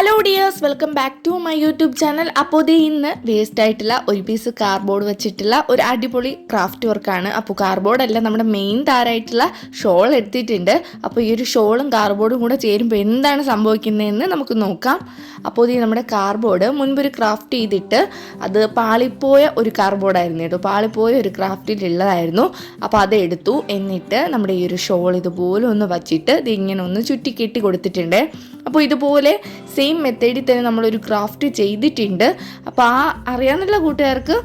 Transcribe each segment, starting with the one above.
Hello dears welcome back to my YouTube channel അപ്പോൾ ദേ ഇന്ന് വേസ്റ്റ് ആയിട്ടുള്ള ഒരു പീസ് കാർഡ്ബോർഡ് വെച്ചിട്ടുള്ള ഒരു അടിപൊളി ക്രാഫ്റ്റ് വർക്കാണ് അപ്പോൾ കാർഡ്ബോർഡ് അല്ല നമ്മുടെ മെയിൻ താരമായിട്ടുള്ള ഷോൾ എടുത്തിട്ടുണ്ട്. അപ്പോൾ ഈ ഒരു ഷോളും കാർഡ്ബോർഡും കൂടെ ചേരുമ്പോൾ എന്താണ് സംഭവിക്കുന്നതെന്ന് നമുക്ക് നോക്കാം. അപ്പോൾ ദേ നമ്മുടെ കാർഡ്ബോർഡ് മുൻപൊരു ക്രാഫ്റ്റ് ചെയ്തിട്ട് അത് പാളിപ്പോയ ഒരു കാർഡ്ബോർഡായിരുന്നു കേട്ടോ. പാളിപ്പോയ ഒരു ക്രാഫ്റ്റിലുള്ളതായിരുന്നു അപ്പോൾ അത് എടുത്തു. എന്നിട്ട് നമ്മുടെ ഈ ഒരു ഷോൾ ഇതുപോലെ ഒന്ന് വച്ചിട്ട് ഇത് ഇങ്ങനെ ഒന്ന് ചുറ്റി കെട്ടി കൊടുത്തിട്ടുണ്ട്. അപ്പോൾ ഇതുപോലെ സെയിം മെത്തേഡിൽ തന്നെ നമ്മളൊരു ക്രാഫ്റ്റ് ചെയ്തിട്ടുണ്ട്. അപ്പോൾ ആ അറിയാവുന്ന കൂട്ടുകാർക്ക്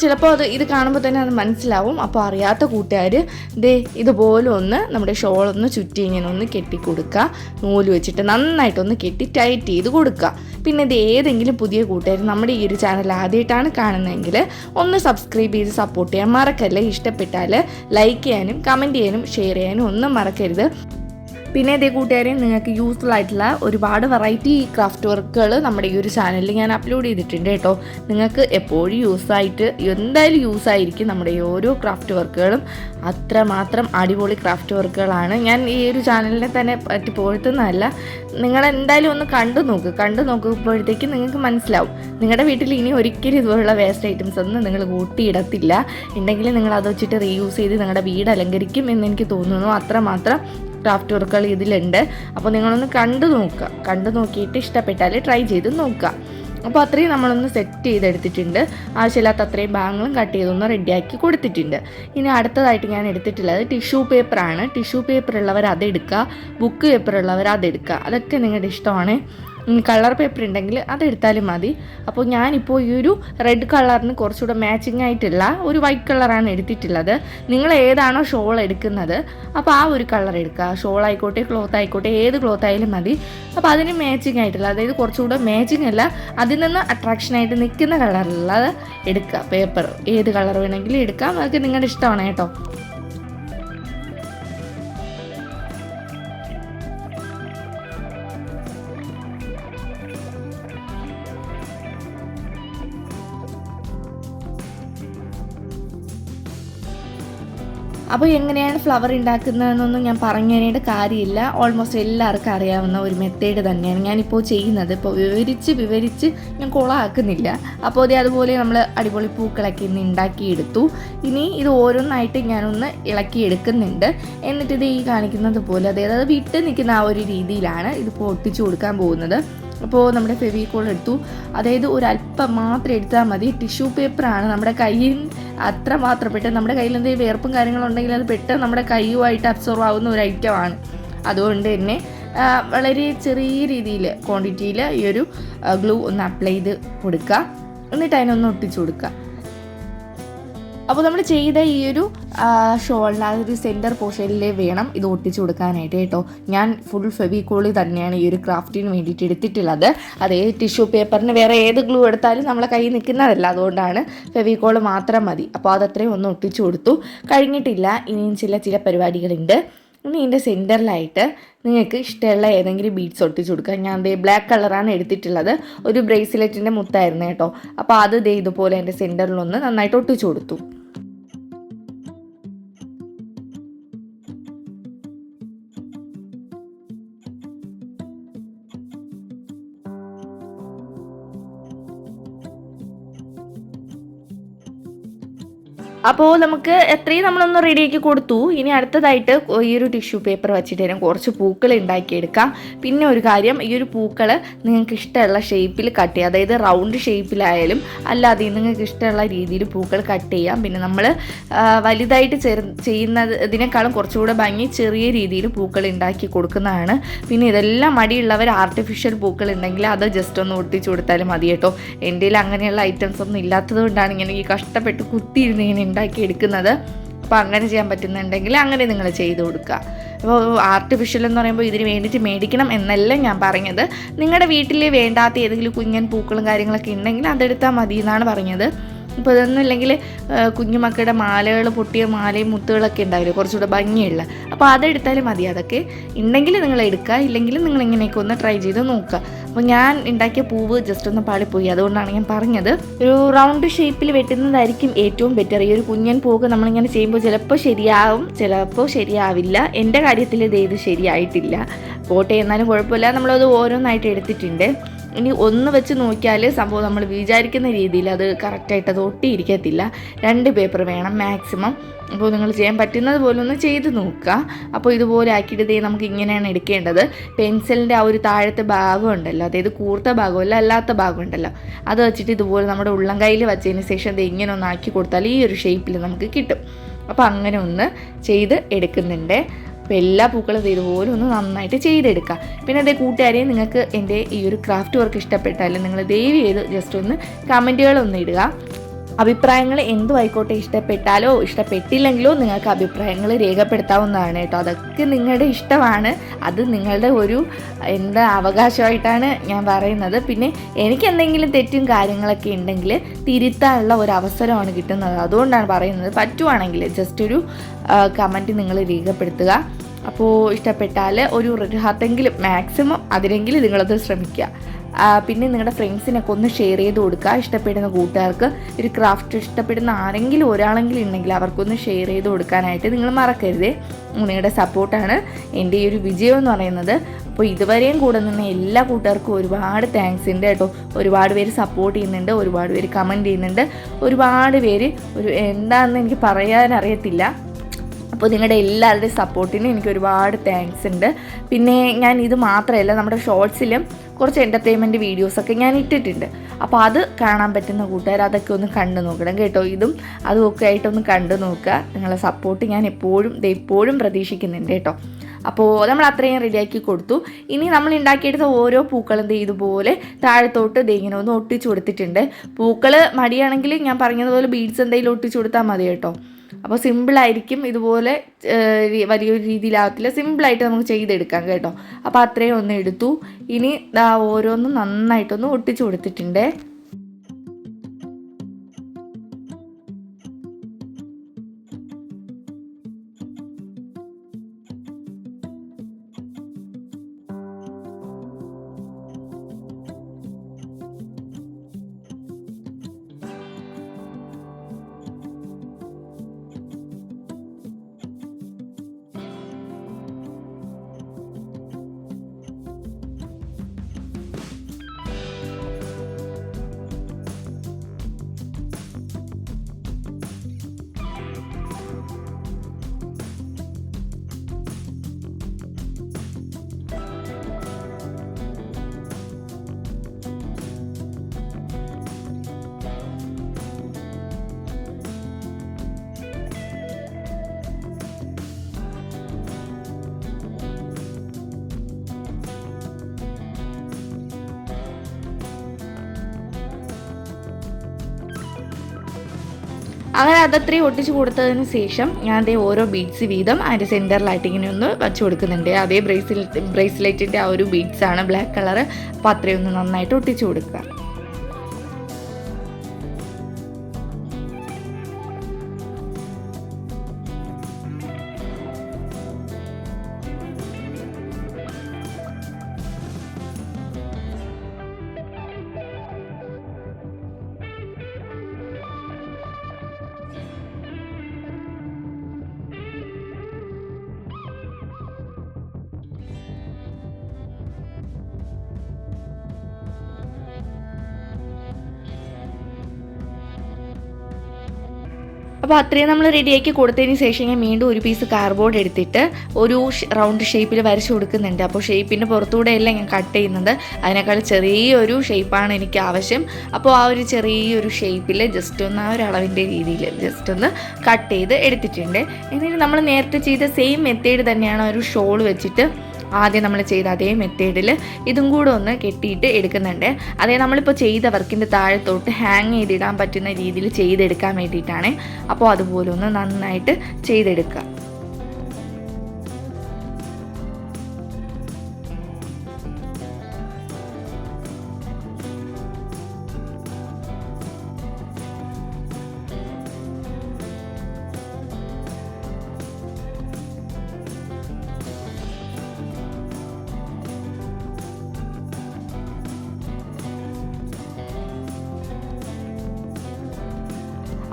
ചിലപ്പോൾ അത് ഇത് കാണുമ്പോൾ തന്നെ അത് മനസ്സിലാവും. അപ്പോൾ അറിയാത്ത കൂട്ടുകാർ ദേ ഇതുപോലെ ഒന്ന് നമ്മുടെ ഷോൾ ഒന്ന് ചുറ്റി ഇങ്ങനെ ഒന്ന് കെട്ടി കൊടുക്കുക നൂൽ വെച്ചിട്ട് നന്നായിട്ടൊന്ന് കെട്ടി ടൈറ്റ് ചെയ്ത് കൊടുക്കുക. പിന്നെ ഇത് ഏതെങ്കിലും പുതിയ കൂട്ടുകാർ നമ്മുടെ ഈ ഒരു ചാനൽ ആദ്യമായിട്ടാണ് കാണുന്നതെങ്കിൽ ഒന്ന് സബ്സ്ക്രൈബ് ചെയ്ത് സപ്പോർട്ട് ചെയ്യാൻ മറക്കല്ലേ. ഇഷ്ടപ്പെട്ടാൽ ലൈക്ക് ചെയ്യാനും കമന്റ് ചെയ്യാനും ഷെയർ ചെയ്യാനും ഒന്നും മറക്കരുത്. പിന്നെ ഇതേ കൂട്ടുകാരെ നിങ്ങൾക്ക് യൂസ്ഫുൾ ആയിട്ടുള്ള ഒരുപാട് വെറൈറ്റി ക്രാഫ്റ്റ് വർക്കുകൾ നമ്മുടെ ഈ ഒരു ചാനലിൽ ഞാൻ അപ്ലോഡ് ചെയ്തിട്ടുണ്ട് കേട്ടോ. നിങ്ങൾക്ക് എപ്പോഴും യൂസ് ആയിട്ട് എന്തായാലും യൂസ് ആയിരിക്കും നമ്മുടെ ഈ ഓരോ ക്രാഫ്റ്റ് വർക്കുകളും അത്രമാത്രം അടിപൊളി ക്രാഫ്റ്റ് വർക്കുകളാണ് ഞാൻ ഈ ഒരു ചാനലിനെ തന്നെ പറ്റി പോഴ്ത്തുന്നതല്ല നിങ്ങൾ എന്തായാലും ഒന്ന് കണ്ടു നോക്ക്. കണ്ടു നോക്കുമ്പോഴത്തേക്കും നിങ്ങൾക്ക് മനസ്സിലാവും. നിങ്ങളുടെ വീട്ടിൽ ഇനി ഒരിക്കലും ഇതുപോലുള്ള വേസ്റ്റ് ഐറ്റംസ് ഒന്നും നിങ്ങൾ കൂട്ടിയിടത്തില്ല. ഉണ്ടെങ്കിൽ നിങ്ങൾ അത് വെച്ചിട്ട് റീയൂസ് ചെയ്ത് നിങ്ങളുടെ വീട് അലങ്കരിക്കും എന്ന് എനിക്ക് തോന്നുന്നു. അത്രമാത്രം ക്രാഫ്റ്റ് വർക്കുകൾ ഇതിലുണ്ട്. അപ്പോൾ നിങ്ങളൊന്ന് കണ്ടു നോക്കുക. കണ്ടു നോക്കിയിട്ട് ഇഷ്ടപ്പെട്ടാൽ ട്രൈ ചെയ്ത് നോക്കുക. അപ്പോൾ അത്രയും നമ്മളൊന്ന് സെറ്റ് ചെയ്തെടുത്തിട്ടുണ്ട്. ആവശ്യമില്ലാത്ത അത്രയും ഭാഗങ്ങളും കട്ട് ചെയ്തൊന്ന് റെഡിയാക്കി കൊടുത്തിട്ടുണ്ട്. ഇനി അടുത്തതായിട്ട് ഞാൻ എടുത്തിട്ടുള്ളത് ടിഷ്യൂ പേപ്പറാണ് ടിഷ്യൂ പേപ്പർ ഉള്ളവർ അതെടുക്കുക ബുക്ക് പേപ്പർ ഉള്ളവർ അതെടുക്കുക അതൊക്കെ നിങ്ങളുടെ ഇഷ്ടമാണ്. കളർ പേപ്പർ ഉണ്ടെങ്കിൽ അതെടുത്താലും മതി. അപ്പോൾ ഞാനിപ്പോൾ ഈ ഒരു റെഡ് കളറിന് കുറച്ചുകൂടെ മാച്ചിങ് ആയിട്ടുള്ള ഒരു വൈറ്റ് കളറാണ് എടുത്തിട്ടുള്ളത്. നിങ്ങൾ ഏതാണോ ഷോൾ എടുക്കുന്നത് അപ്പോൾ ആ ഒരു കളർ എടുക്കുക. ഷോൾ ആയിക്കോട്ടെ ക്ലോത്ത് ആയിക്കോട്ടെ ഏത് ക്ലോത്ത് ആയാലും മതി. അപ്പോൾ അതിന് മാച്ചിങ് ആയിട്ടുള്ള അതായത് കുറച്ചുകൂടെ മാച്ചിങ് അല്ല അതിൽ നിന്ന് അട്രാക്ഷൻ ആയിട്ട് നിൽക്കുന്ന കളറുള്ളത് എടുക്കുക. പേപ്പർ ഏത് കളർ വേണമെങ്കിലും എടുക്കാം. അതൊക്കെ നിങ്ങളുടെ ഇഷ്ടമാണ് കേട്ടോ. അപ്പോൾ എങ്ങനെയാണ് ഫ്ലവർ ഉണ്ടാക്കുന്നതെന്നൊന്നും ഞാൻ പറഞ്ഞു തരേണ്ട കാര്യമില്ല. ഓൾമോസ്റ്റ് എല്ലാവർക്കും അറിയാവുന്ന ഒരു മെത്തേഡ് തന്നെയാണ് ഞാനിപ്പോൾ ചെയ്യുന്നത്. ഇപ്പോൾ വിവരിച്ച് വിവരിച്ച് ഞാൻ കുളമാക്കുന്നില്ല അപ്പോൾ അതേ അതുപോലെ നമ്മൾ അടിപൊളി പൂക്കളൊക്കെ ഇന്ന് ഉണ്ടാക്കിയെടുത്തു ഇനി ഇത് ഓരോന്നായിട്ട് ഞാനൊന്ന് ഇളക്കിയെടുക്കുന്നുണ്ട്. എന്നിട്ട് ഇത് ഈ കാണിക്കുന്നത് പോലെ അതായത് അത് വിട്ട് നിൽക്കുന്ന ആ ഒരു രീതിയിലാണ് ഇത് ഒട്ടിച്ചു കൊടുക്കാൻ പോകുന്നത്. അപ്പോൾ നമ്മുടെ ഫെവിക്കോൾ എടുത്തു. അതായത് ഒരല്പം മാത്രം എടുത്താൽ മതി. ടിഷ്യൂ പേപ്പറാണ് നമ്മുടെ കയ്യിൽ അത്ര മാത്രം പെട്ടെന്ന് നമ്മുടെ കയ്യിൽ എന്തെങ്കിലും വേർപ്പും കാര്യങ്ങളുണ്ടെങ്കിൽ അത് പെട്ടെന്ന് നമ്മുടെ കൈയുമായിട്ട് അബ്സോർവ് ആവുന്ന ഒരു ഐറ്റമാണ് അതുകൊണ്ട് തന്നെ വളരെ ചെറിയ രീതിയിൽ ക്വാണ്ടിറ്റിയിൽ ഈ ഒരു ഗ്ലൂ ഒന്ന് അപ്ലൈ ചെയ്ത് കൊടുക്കുക. എന്നിട്ട് അതിനൊന്ന് ഒട്ടിച്ചു കൊടുക്കുക. അപ്പോൾ നമ്മൾ ചെയ്ത ഈ ഒരു ഷോളിന് ഒരു സെന്റർ പോർഷനിൽ വേണം ഇത് ഒട്ടിച്ചു കൊടുക്കാനായിട്ട് കേട്ടോ. ഞാൻ ഫുൾ ഫെവിക്കോളി തന്നെയാണ് ഈ ഒരു ക്രാഫ്റ്റിന് വേണ്ടിയിട്ട് എടുത്തിട്ടുള്ളത്. അതേ ടിഷ്യൂ പേപ്പറിന് വേറെ ഏത് ഗ്ലൂ എടുത്താലും നമ്മളെ കയ്യിൽ നിൽക്കുന്നതല്ല. അതുകൊണ്ടാണ് ഫെവിക്കോൾ മാത്രം മതി. അപ്പോൾ അതത്രയും ഒന്ന് ഒട്ടിച്ചു കൊടുത്തു. കഴിഞ്ഞിട്ടില്ല ഇനിയും ചില ചില പരിപാടികളുണ്ട്. ഇനി ഇതിന്റെ സെന്ററിലായിട്ട് നിങ്ങൾക്ക് ഇഷ്ടമുള്ള ഏതെങ്കിലും ബീഡ്സ് ഒട്ടിച്ചു കൊടുക്കുക ഞാൻ ദേ ബ്ലാക്ക് കളറാണ് എടുത്തിട്ടുള്ളത്. ഒരു ബ്രേസ്ലെറ്റിന്റെ മുത്തായിരുന്നു കേട്ടോ. അപ്പോൾ അത് ദേ ഇതുപോലെ എന്റെ സെന്ററിലൊന്ന് നന്നായിട്ട് ഒട്ടിച്ചു കൊടുത്തു. അപ്പോൾ നമുക്ക് എത്രയും നമ്മളൊന്ന് റെഡിയാക്കി കൊടുത്തു. ഇനി അടുത്തതായിട്ട് ഈ ഒരു ടിഷ്യൂ പേപ്പർ വെച്ചിട്ട് തന്നെ കുറച്ച് പൂക്കൾ ഉണ്ടാക്കിയെടുക്കാം. പിന്നെ ഒരു കാര്യം ഈ ഒരു പൂക്കൾ നിങ്ങൾക്ക് ഇഷ്ടമുള്ള ഷേപ്പിൽ കട്ട് ചെയ്യാം. അതായത് റൗണ്ട് ഷേപ്പിലായാലും അല്ലാതെ നിങ്ങൾക്ക് ഇഷ്ടമുള്ള രീതിയിൽ പൂക്കൾ കട്ട് ചെയ്യാം. പിന്നെ നമ്മൾ വലുതായിട്ട് ചെറു ചെയ്യുന്നതിനേക്കാളും കുറച്ചുകൂടെ ഭംഗി ചെറിയ രീതിയിൽ പൂക്കൾ ഉണ്ടാക്കി കൊടുക്കുന്നതാണ്. പിന്നെ ഇതെല്ലാം മടിയുള്ളവർ ആർട്ടിഫിഷ്യൽ പൂക്കൾ ഉണ്ടെങ്കിൽ അത് ജസ്റ്റ് ഒന്ന് ഒട്ടിച്ചു കൊടുത്താലും മതി കേട്ടോ. എന്റെ അങ്ങനെയുള്ള ഐറ്റംസ് ഒന്നും ഇല്ലാത്തത് കൊണ്ടാണ് ഇങ്ങനെ ഈ കഷ്ടപ്പെട്ട് കുത്തിയിരുന്ന് ഇങ്ങനെ ഉണ്ടാക്കി എടുക്കുന്നത്. അപ്പോൾ അങ്ങനെ ചെയ്യാൻ പറ്റുന്നുണ്ടെങ്കിൽ അങ്ങനെ നിങ്ങൾ ചെയ്ത് കൊടുക്കുക. അപ്പോൾ ആർട്ടിഫിഷ്യൽ എന്ന് പറയുമ്പോൾ ഇതിന് വേണ്ടിയിട്ട് മേടിക്കണം എന്നല്ല ഞാൻ പറഞ്ഞത്. നിങ്ങളുടെ വീട്ടിൽ വേണ്ടാത്ത ഏതെങ്കിലും കുഞ്ഞൻ പൂക്കളും കാര്യങ്ങളൊക്കെ ഉണ്ടെങ്കിൽ അതെടുത്താൽ മതി എന്നാണ് പറഞ്ഞത്. ഇപ്പോൾ ഇതൊന്നും ഇല്ലെങ്കിൽ കുഞ്ഞുമക്കളുടെ മാലകൾ പൊട്ടിയ മാലയും മുത്തുകളൊക്കെ ഉണ്ടാവില്ലേ? കുറച്ചുകൂടെ ഭംഗിയുള്ള. അപ്പോൾ അതെടുത്താലും മതി അതൊക്കെ. ഉണ്ടെങ്കിൽ നിങ്ങൾ എടുക്കുക ഇല്ലെങ്കിൽ നിങ്ങൾ ഇങ്ങനെയൊക്കെ ഒന്ന് ട്രൈ ചെയ്ത് നോക്കുക അപ്പോൾ ഞാൻ ഉണ്ടാക്കിയ പൂവ് ജസ്റ്റ് ഒന്ന് പാളിപ്പോയി. അതുകൊണ്ടാണ് ഞാൻ പറഞ്ഞത്. ഒരു റൗണ്ട് ഷേപ്പിൽ വെട്ടുന്നതായിരിക്കും ഏറ്റവും ബെറ്റർ ഈ ഒരു കുഞ്ഞൻ പൂവ് നമ്മളിങ്ങനെ ചെയ്യുമ്പോൾ ചിലപ്പോൾ ശരിയാവും ചിലപ്പോൾ ശരിയാവില്ല. എന്റെ കാര്യത്തിൽ ഇത് ഇത് ശരിയായിട്ടില്ല. പോട്ടെ എന്നാലും കുഴപ്പമില്ല. നമ്മളത് ഓരോന്നായിട്ട് എടുത്തിട്ടുണ്ട്. ഇനി ഒന്ന് വെച്ച് നോക്കിയാൽ സംഭവം നമ്മൾ വിചാരിക്കുന്ന രീതിയിൽ അത് കറക്റ്റായിട്ട് അത് ഒട്ടിയിരിക്കത്തില്ല. രണ്ട് പേപ്പർ വേണം മാക്സിമം. അപ്പോൾ നിങ്ങൾ ചെയ്യാൻ പറ്റുന്നത് പോലെ ഒന്ന് ചെയ്ത് നോക്കുക. അപ്പോൾ ഇതുപോലെ ആക്കിയിട്ട് നമുക്ക് ഇങ്ങനെയാണ് എടുക്കേണ്ടത്. പെൻസിലിന്റെ ആ ഒരു താഴത്തെ ഭാഗം ഉണ്ടല്ലോ. അതായത് കൂർത്ത ഭാഗമല്ല അല്ലാത്ത ഭാഗം ഉണ്ടല്ലോ. അത് വെച്ചിട്ട് ഇതുപോലെ നമ്മുടെ ഉള്ളം കയ്യിൽ വെച്ചതിന് ശേഷം ദേ ഇങ്ങനെ ഒന്ന് ആക്കി കൊടുത്താൽ ഈ ഒരു ഷേപ്പിൽ നമുക്ക് കിട്ടും. അപ്പോൾ അങ്ങനെ ഒന്ന് ചെയ്ത് എടുക്കുന്നുണ്ട്. അപ്പോൾ എല്ലാ പൂക്കളും ഇതുപോലെ ഒന്ന് നന്നായിട്ട് ചെയ്തെടുക്കുക പിന്നെ അതേ കൂട്ടുകാരെയും നിങ്ങൾക്ക് എന്റെ ഈ ഒരു ക്രാഫ്റ്റ് വർക്ക് ഇഷ്ടപ്പെട്ടാൽ നിങ്ങൾ ദയവ് ചെയ്ത് ജസ്റ്റ് ഒന്ന് കമന്റുകളൊന്ന് ഇടുക. അഭിപ്രായങ്ങൾ എന്തു ആയിക്കോട്ടെ ഇഷ്ടപ്പെട്ടാലോ ഇഷ്ടപ്പെട്ടില്ലെങ്കിലോ നിങ്ങൾക്ക് അഭിപ്രായങ്ങൾ രേഖപ്പെടുത്താവുന്നതാണ് കേട്ടോ. അതൊക്കെ നിങ്ങളുടെ ഇഷ്ടമാണ്. അത് നിങ്ങളുടെ ഒരു എന്താ അവകാശമായിട്ടാണ് ഞാൻ പറയുന്നത്. പിന്നെ എനിക്ക് എന്തെങ്കിലും തെറ്റും കാര്യങ്ങളൊക്കെ ഉണ്ടെങ്കിൽ തിരുത്താനുള്ള ഒരു അവസരമാണ് കിട്ടുന്നത്. അതുകൊണ്ടാണ് പറയുന്നത്. പറ്റുവാണെങ്കിൽ ജസ്റ്റ് ഒരു കമന്റ് നിങ്ങൾ രേഖപ്പെടുത്തുക. അപ്പോൾ ഇഷ്ടപ്പെട്ടാൽ ഒരു റിഹാത്തെങ്കിലും മാക്സിമം അതിനെങ്കിലും നിങ്ങളത് ശ്രമിക്കുക. പിന്നെ നിങ്ങളുടെ ഫ്രണ്ട്സിനൊക്കെ ഒന്ന് ഷെയർ ചെയ്ത് കൊടുക്കുക. ഇഷ്ടപ്പെടുന്ന കൂട്ടുകാർക്ക് ഒരു ക്രാഫ്റ്റ് ഇഷ്ടപ്പെടുന്ന ആരെങ്കിലും ഒരാളെങ്കിലും ഉണ്ടെങ്കിൽ അവർക്കൊന്ന് ഷെയർ ചെയ്ത് കൊടുക്കാനായിട്ട് നിങ്ങൾ മറക്കരുത്. നിങ്ങളുടെ സപ്പോർട്ടാണ് എന്റെ ഈ ഒരു വിജയം എന്ന് പറയുന്നത്. അപ്പോൾ ഇതുവരെയും കൂടെ നിന്ന് എല്ലാ കൂട്ടുകാർക്കും ഒരുപാട് താങ്ക്സ് ഉണ്ട് കേട്ടോ. ഒരുപാട് പേര് സപ്പോർട്ട് ചെയ്യുന്നുണ്ട് ഒരുപാട് പേര് കമന്റ് ചെയ്യുന്നുണ്ട്. ഒരുപാട് പേര് ഒരു എന്താണെന്ന് എനിക്ക് പറയാൻ അറിയത്തില്ല അപ്പോൾ നിങ്ങളുടെ എല്ലാവരുടെയും സപ്പോർട്ടിന് എനിക്ക് ഒരുപാട് താങ്ക്സ് ഉണ്ട്. പിന്നെ ഞാൻ ഇത് മാത്രമല്ല നമ്മുടെ ഷോർട്സിലും കുറച്ച് എന്റർടൈൻമെന്റ് വീഡിയോസൊക്കെ ഞാൻ ഇട്ടിട്ടുണ്ട്. അപ്പോൾ അത് കാണാൻ പറ്റുന്ന കൂട്ടുകാർ അതൊക്കെ ഒന്ന് കണ്ടു നോക്കണം കേട്ടോ. ഇതും അതും ഒക്കെ ആയിട്ടൊന്ന് കണ്ടു നോക്കുക. നിങ്ങളുടെ സപ്പോർട്ട് ഞാൻ എപ്പോഴും ദേ എപ്പോഴും പ്രതീക്ഷിക്കുന്നുണ്ട് കേട്ടോ. അപ്പോൾ നമ്മൾ അത്രയും റെഡിയാക്കി കൊടുത്തു. ഇനി നമ്മൾ ഉണ്ടാക്കിയെടുത്ത ഓരോ പൂക്കളും ദേ ഇതുപോലെ താഴത്തോട്ട് ദേ ഇങ്ങനെ ഒന്ന് ഒട്ടിച്ചു കൊടുത്തിട്ടുണ്ട്. പൂക്കൾ മടിയാണെങ്കിൽ ഞാൻ പറഞ്ഞതുപോലെ ബീഡ്സ് എന്തെങ്കിലും ഒട്ടിച്ചു കൊടുത്താൽ മതി കേട്ടോ. അപ്പോൾ സിമ്പിളായിരിക്കും ഇതുപോലെ വലിയൊരു രീതിയിലാവത്തില്ല. സിമ്പിളായിട്ട് നമുക്ക് ചെയ്തെടുക്കാം കേട്ടോ. അപ്പോൾ അത്രയും ഒന്ന് എടുത്തു. ഇനി ഓരോന്നും നന്നായിട്ടൊന്ന് ഒട്ടിച്ചു കൊടുത്തിട്ടുണ്ട്. അങ്ങനെ അതത്രയും ഒട്ടിച്ച് കൊടുത്തതിന് ശേഷം ഞാൻ അതേ ഓരോ ബീഡ്സ് വീതം അതിന്റെ സെന്ററിലായിട്ട് ഇങ്ങനെ ഒന്ന് വച്ച് കൊടുക്കുന്നുണ്ട്. അതേ ബ്രേസ്ലെറ്റ് ബ്രേസ്ലെറ്റിന്റെ ആ ഒരു ബീഡ്സാണ് ബ്ലാക്ക് കളർ അപ്പോൾ അത്രയും ഒന്ന് നന്നായിട്ട് ഒട്ടിച്ച് കൊടുക്കുക. അപ്പോൾ അത്രയും നമ്മൾ റെഡിയാക്കി കൊടുത്തതിന് ശേഷം ഞാൻ വീണ്ടും ഒരു പീസ് കാർഡ്ബോർഡ് എടുത്തിട്ട് ഒരു റൗണ്ട് ഷേപ്പിൽ വരച്ച് കൊടുക്കുന്നുണ്ട്. അപ്പോൾ ഷേപ്പിന്റെ പുറത്തൂടെയല്ല ഞാൻ കട്ട് ചെയ്യുന്നത്. അതിനേക്കാൾ ചെറിയൊരു ഷേപ്പാണ് എനിക്ക് ആവശ്യം. അപ്പോൾ ആ ഒരു ചെറിയൊരു ഷേപ്പിൽ ജസ്റ്റ് ഒന്ന് ആ ഒരു അളവിന്റെ രീതിയിൽ ജസ്റ്റ് ഒന്ന് കട്ട് ചെയ്ത് എടുത്തിട്ടുണ്ട്. എന്നിട്ട് നമ്മൾ നേരത്തെ ചെയ്ത സെയിം മെത്തേഡ് തന്നെയാണ് ഒരു ഷോൾ വെച്ചിട്ട് ആദ്യം നമ്മൾ ചെയ്ത അതേ മെത്തേഡിൽ ഇതും കൂടെ ഒന്ന് കെട്ടിയിട്ട് എടുക്കുന്നുണ്ട്. അതേ നമ്മളിപ്പോൾ ചെയ്ത വർക്കിന്റെ താഴത്തോട്ട് ഹാങ് ചെയ്തിടാൻ പറ്റുന്ന രീതിയിൽ ചെയ്തെടുക്കാൻ വേണ്ടിയിട്ടാണ്. അപ്പോൾ അതുപോലെ ഒന്ന് നന്നായിട്ട് ചെയ്തെടുക്കുക.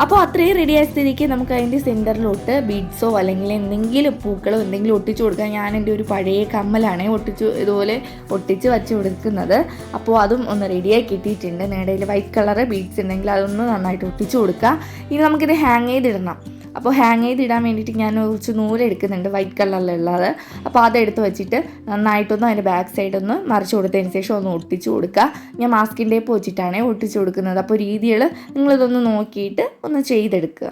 അപ്പോൾ അത്രയും റെഡി ആയ സ്ഥിതിക്ക് നമുക്ക് അതിന്റെ സെന്ററിലോട്ട് ബീഡ്സോ അല്ലെങ്കിൽ എന്തെങ്കിലും പൂക്കളോ എന്തെങ്കിലും ഒട്ടിച്ചു കൊടുക്കാൻ ഞാൻ എന്റെ ഒരു പഴയ കമ്മലാണ് ഒട്ടിച്ചു ഇതുപോലെ ഒട്ടിച്ച് വച്ച് കൊടുക്കുന്നത്. അപ്പോൾ അതും ഒന്ന് റെഡിയായി കിട്ടിയിട്ടുണ്ട്. നേടയിൽ വൈറ്റ് കളറ് ബീഡ്സ് ഉണ്ടെങ്കിൽ അതൊന്ന് നന്നായിട്ട് ഒട്ടിച്ചു കൊടുക്കുക ഇനി നമുക്കിത് ഹാങ് ചെയ്തിടണം. അപ്പോൾ ഹാങ് ചെയ്തിടാൻ വേണ്ടിയിട്ട് ഞാൻ കുറച്ച് നൂലെടുക്കുന്നുണ്ട് വൈറ്റ് കളറിലുള്ളത് അപ്പോൾ അതെടുത്ത് വെച്ചിട്ട് നന്നായിട്ടൊന്ന് അതിന്റെ ബാക്ക് സൈഡൊന്ന് മറിച്ച് കൊടുത്തതിന് ശേഷം ഒന്ന് ഒട്ടിച്ച് കൊടുക്കുക. ഞാൻ മാസ്കിന്റെ ടേപ്പ് വെച്ചിട്ടാണ് ഒട്ടിച്ച് കൊടുക്കുന്നത്. അപ്പോൾ രീതികൾ നിങ്ങളിതൊന്ന് നോക്കിയിട്ട് ഒന്ന് ചെയ്തെടുക്കുക.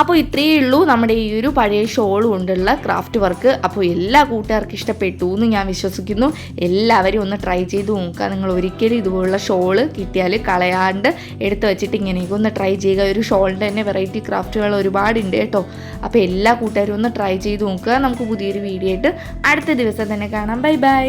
അപ്പോൾ ഇത്രയേ ഉള്ളൂ നമ്മുടെ ഈ ഒരു പഴയ ഷോൾ കൊണ്ടുള്ള ക്രാഫ്റ്റ് വർക്ക്. അപ്പോൾ എല്ലാ കൂട്ടുകാർക്കും ഇഷ്ടപ്പെട്ടു എന്ന് ഞാൻ വിശ്വസിക്കുന്നു. എല്ലാവരും ഒന്ന് ട്രൈ ചെയ്ത് നോക്കുക. നിങ്ങൾ ഒരിക്കലും ഇതുപോലുള്ള ഷോൾ കിട്ടിയാൽ കളയാണ്ട് എടുത്തു വെച്ചിട്ട് ഇങ്ങനെയൊക്കെ ഒന്ന് ട്രൈ ചെയ്യുക. ഒരു ഷോളിന്റെ തന്നെ വെറൈറ്റി ക്രാഫ്റ്റുകൾ ഒരുപാടുണ്ട് കേട്ടോ. അപ്പോൾ എല്ലാ കൂട്ടുകാരും ഒന്ന് ട്രൈ ചെയ്ത് നോക്കുക. നമുക്ക് പുതിയൊരു വീഡിയോ ആയിട്ട് അടുത്ത ദിവസം തന്നെ കാണാം. Bye bye.